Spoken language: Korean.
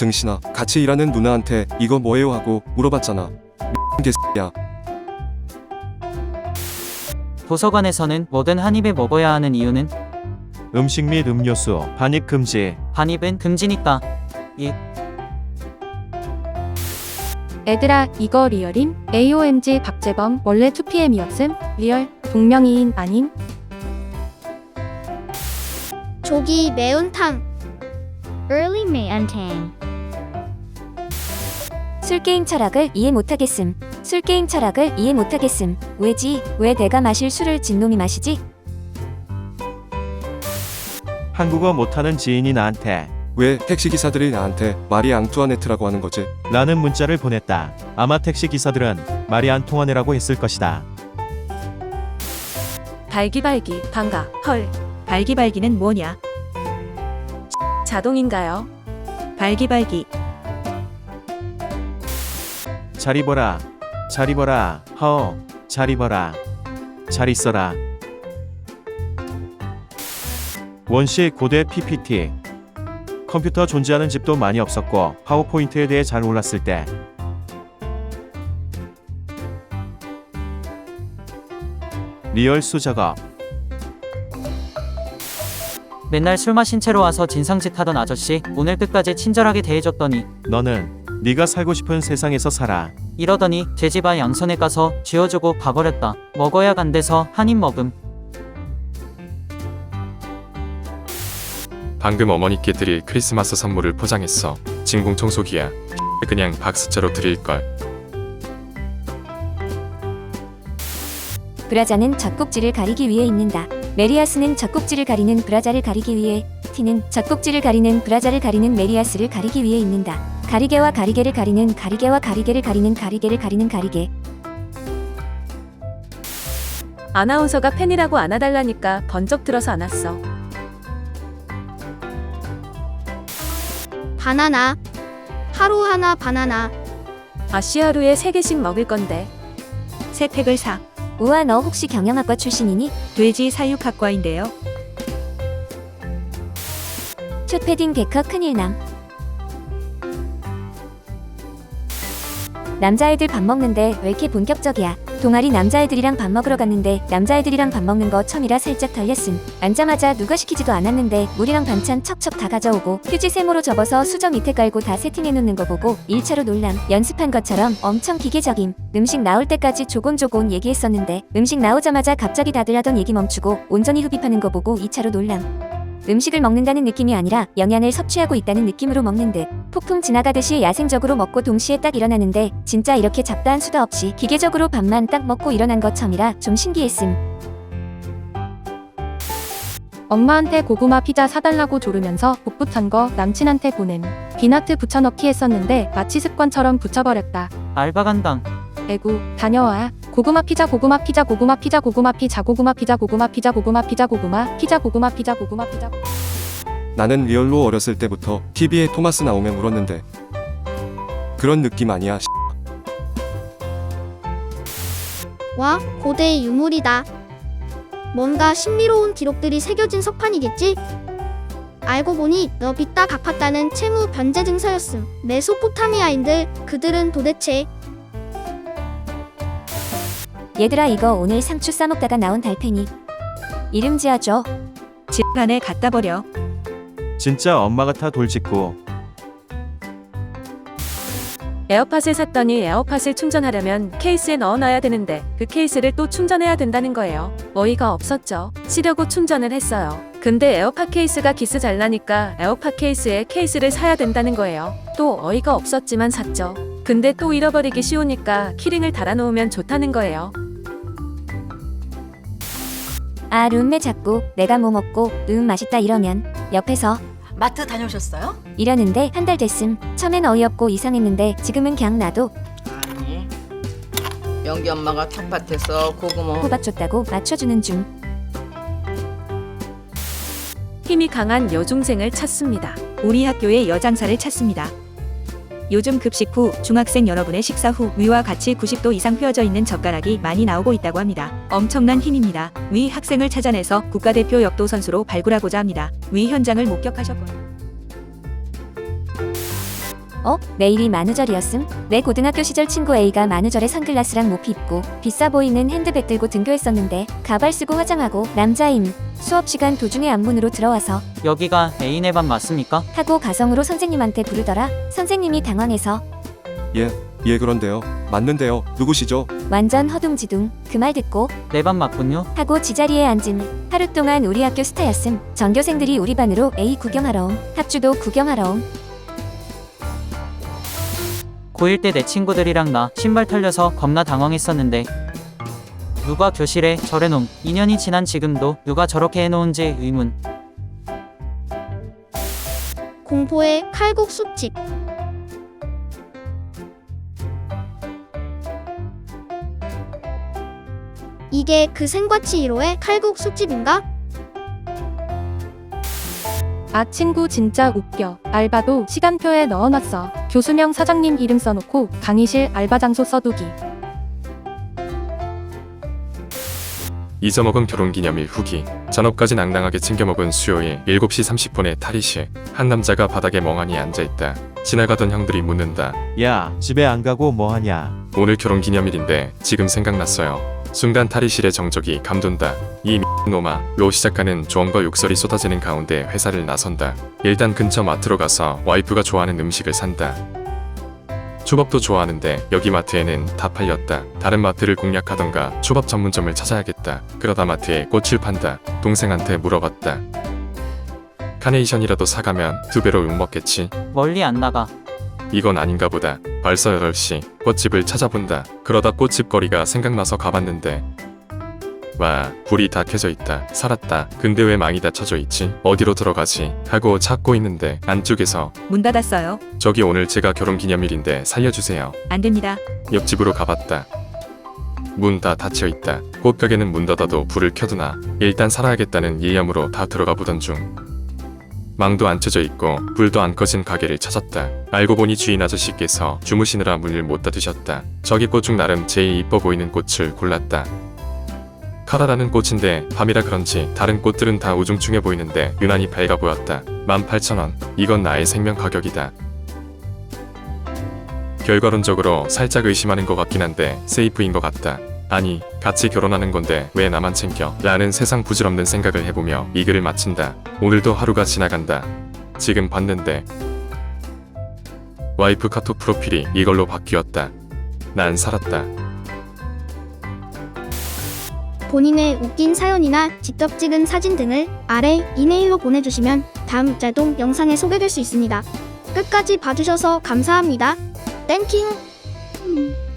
등신아 같이 일하는 누나한테 이거 뭐예요 하고 물어봤잖아 개야 도서관에서는 뭐든 한 입에 먹어야 하는 이유는 음식 및 음료수 반입 금지. 반입은 금지니까. 애들아 이거 리얼임? AOMG 박재범 원래 2PM이었음? 리얼? 동명이인 아님? 조기 매운탕 Early 매운탕 술게임 철학을 이해 못하겠음. 술게임 철학을 이해 못하겠음. 왜지? 왜 내가 마실 술을 진놈이 마시지? 한국어 못하는 지인이 나한테 왜 택시기사들이 나한테 마리 앙투아네트라고 하는 거지 라는 문자를 보냈다. 아마 택시 기사들은 말이 안 통하네라고 했을 것이다. 발기발기 반가 헐 발기발기는 뭐냐 자동인가요 발기발기 잘 입어라. 잘 입어라. 허. 잘 입어라. 잘 있어라. 원시 고대 PPT. 컴퓨터 존재하는 집도 많이 없었고 파워포인트에 대해 잘 몰랐을 때 리얼 수작업 맨날 술 마신 채로 와서 진상짓 하던 아저씨 오늘 끝까지 친절하게 대해줬더니 너는 네가 살고 싶은 세상에서 살아. 이러더니 제 집안 양손에 가서 쥐어주고 가버렸다. 먹어야 간대서 한 입 먹음. 방금 어머니께 드릴 크리스마스 선물을 포장했어. 진공 청소기야. 그냥 박스째로 드릴 걸. 브라자는 젖꼭지를 가리기 위해 입는다. 메리아스는 젖꼭지를 가리는 브라자를 가리기 위해 티는 젖꼭지를 가리는 브라자를 가리는 메리아스를 가리기 위해 입는다. 가리개와 가리개를 가리는 가리개와 가리개를 가리는 가리개를 가리는 가리개. 아나운서가 팬이라고 안아달라니까 번쩍 들어서 안았어 바나나 하루 하나 바나나 아씨 하루에 3개씩 먹을 건데 세 팩을 사 우와 너 혹시 경영학과 출신이니? 돼지 사육학과인데요 숏패딩 데커 큰일남. 남자애들 밥 먹는데 왜 이렇게 본격적이야? 동아리 남자애들이랑 밥 먹으러 갔는데 남자애들이랑 밥 먹는 거 처음이라 살짝 털렸음. 앉자마자 누가 시키지도 않았는데 물이랑 반찬 척척 다 가져오고 휴지 세모로 접어서 수저 밑에 깔고 다 세팅해 놓는 거 보고 1차로 놀람. 연습한 것처럼 엄청 기계적임. 음식 나올 때까지 조곤조곤 얘기했었는데 음식 나오자마자 갑자기 다들 하던 얘기 멈추고 온전히 흡입하는 거 보고 2차로 놀람. 음식을 먹는다는 느낌이 아니라 영양을 섭취하고 있다는 느낌으로 먹는 듯 폭풍 지나가듯이 야생적으로 먹고 동시에 딱 일어나는데 진짜 이렇게 잡다한 수다 없이 기계적으로 밥만 딱 먹고 일어난 것 처음이라 좀 신기했음. 엄마한테 고구마 피자 사달라고 조르면서 찬거 남친한테 보냄. 비나트 붙여넣기 했었는데 마치 습관처럼 붙여버렸다. 알바 간당. 에구 다녀와. 고구마 피자 고구마 피자 고구마 피자 고구마 피자 고구마 피자 고구마 피자 고구마 피자 고구마 피자 고구마 피자 고구마 피자. 나는 리얼로 어렸을 때부터 TV에 토마스 나오면 울었는데 그런 느낌 아니야 와 고대의 유물이다. 뭔가 신비로운 기록들이 새겨진 석판이겠지? 알고 보니 너 빚다 갚았다는 채무 변제 증서였음. 메소포타미아인들 그들은 도대체 얘들아 이거 오늘 상추 싸먹다가 나온 달팽이. 이름 지어줘. 집 안에 갖다 버려 진짜 엄마 같아 돌직구. 에어팟을 샀더니 에어팟을 충전하려면 케이스에 넣어놔야 되는데 그 케이스를 또 충전해야 된다는 거예요. 어이가 없었죠. 시려고 충전을 했어요. 근데 에어팟 케이스가 기스 잘 나니까 에어팟 케이스에 케이스를 사야 된다는 거예요. 또 어이가 없었지만 샀죠. 근데 또 잃어버리기 쉬우니까 키링을 달아놓으면 좋다는 거예요. 아 룸메 자꾸 내가 뭐 먹고 음 맛있다 이러면 옆에서 마트 다녀오셨어요? 이러는데 한 달 됐음. 처음엔 어이없고 이상했는데 지금은 그냥 나도 아니. 영기 엄마가 텃밭에서 고구마 호박 줬다고 맞춰주는 중. 힘이 강한 여중생을 찾습니다. 우리 학교의 여장사를 찾습니다. 요즘 급식 후 중학생 여러분의 식사 후 위와 같이 90도 이상 휘어져 있는 젓가락이 많이 나오고 있다고 합니다. 엄청난 힘입니다. 위 학생을 찾아내서 국가대표 역도 선수로 발굴하고자 합니다. 위 현장을 목격하셨거든요. 어? 내일이 만우절이었음? 내 고등학교 시절 친구 A가 만우절에 선글라스랑 모피 입고 비싸 보이는 핸드백 들고 등교했었는데 가발 쓰고 화장하고 남자임. 수업 시간 도중에 앞문으로 들어와서 여기가 애인의 반 맞습니까? 하고 가성으로 선생님한테 부르더라. 선생님이 당황해서 예 그런데요. 맞는데요. 누구시죠? 완전 허둥지둥 그 말 듣고 내 반 맞군요. 하고 지자리에 앉음. 하루 동안 우리 학교 스타였음. 전교생들이 우리 반으로 A 구경하러 옴. 합주도 구경하러 옴. 고1 때 내 친구들이랑 나 신발 털려서 겁나 당황했었는데 누가 교실에 저래놈 2년이 지난 지금도 누가 저렇게 해놓은지 의문 공포의 칼국 숲집. 이게 그 생과치 1호의 칼국 숲집인가? 아 친구 진짜 웃겨. 알바도 시간표에 넣어놨어. 교수명 사장님 이름 써놓고 강의실 알바 장소 써두기. 잊어먹은 결혼기념일 후기. 잔업까지 낭낭하게 챙겨먹은 수요일 7시 30분에 탈의실 한 남자가 바닥에 멍하니 앉아있다. 지나가던 형들이 묻는다. 야, 집에 안 가고 뭐 하냐? 오늘 결혼기념일인데 지금 생각났어요. 순간 탈의실의 정적이 감돈다. 이 놈아 로 시작하는 조언과 욕설이 쏟아지는 가운데 회사를 나선다. 일단 근처 마트로 가서 와이프가 좋아하는 음식을 산다 초밥도 좋아하는데 여기 마트에는 다 팔렸다. 다른 마트를 공략하던가 초밥 전문점을 찾아야겠다. 그러다 마트에 꽃을 판다. 동생한테 물어봤다. 카네이션이라도 사가면 두 배로 욕먹겠지. 멀리 안 나가 이건 아닌가 보다. 벌써 8시. 꽃집을 찾아본다. 그러다 꽃집 거리가 생각나서 가봤는데 와, 불이 다 켜져 있다. 살았다. 근데 왜 망이 다 쳐져 있지? 어디로 들어가지? 하고 찾고 있는데 안쪽에서 문 닫았어요. 저기 오늘 제가 결혼 기념일인데 살려주세요. 안 됩니다. 옆집으로 가봤다. 문 다 닫혀 있다. 꽃가게는 문 닫아도 불을 켜두나 일단 살아야겠다는 예념으로 다 들어가 보던 중. 망도 안 쳐져 있고 불도 안 꺼진 가게를 찾았다. 알고 보니 주인 아저씨께서 주무시느라 문을 못 닫으셨다. 저기 꽃 중 나름 제일 이뻐 보이는 꽃을 골랐다. 카라라는 꽃인데 밤이라 그런지 다른 꽃들은 다 우중충해 보이는데 유난히 밝아 보였다. 18,000원. 이건 나의 생명 가격이다. 결과론적으로 살짝 의심하는 것 같긴 한데 세이프인 것 같다. 아니, 같이 결혼하는 건데 왜 나만 챙겨? 라는 세상 부질없는 생각을 해보며 이 글을 마친다. 오늘도 하루가 지나간다. 지금 봤는데 와이프 카톡 프로필이 이걸로 바뀌었다. 난 살았다. 본인의 웃긴 사연이나 직접 찍은 사진 등을 아래 이메일로 보내주시면 다음 짤동 영상에 소개될 수 있습니다. 끝까지 봐주셔서 감사합니다. 땡킹!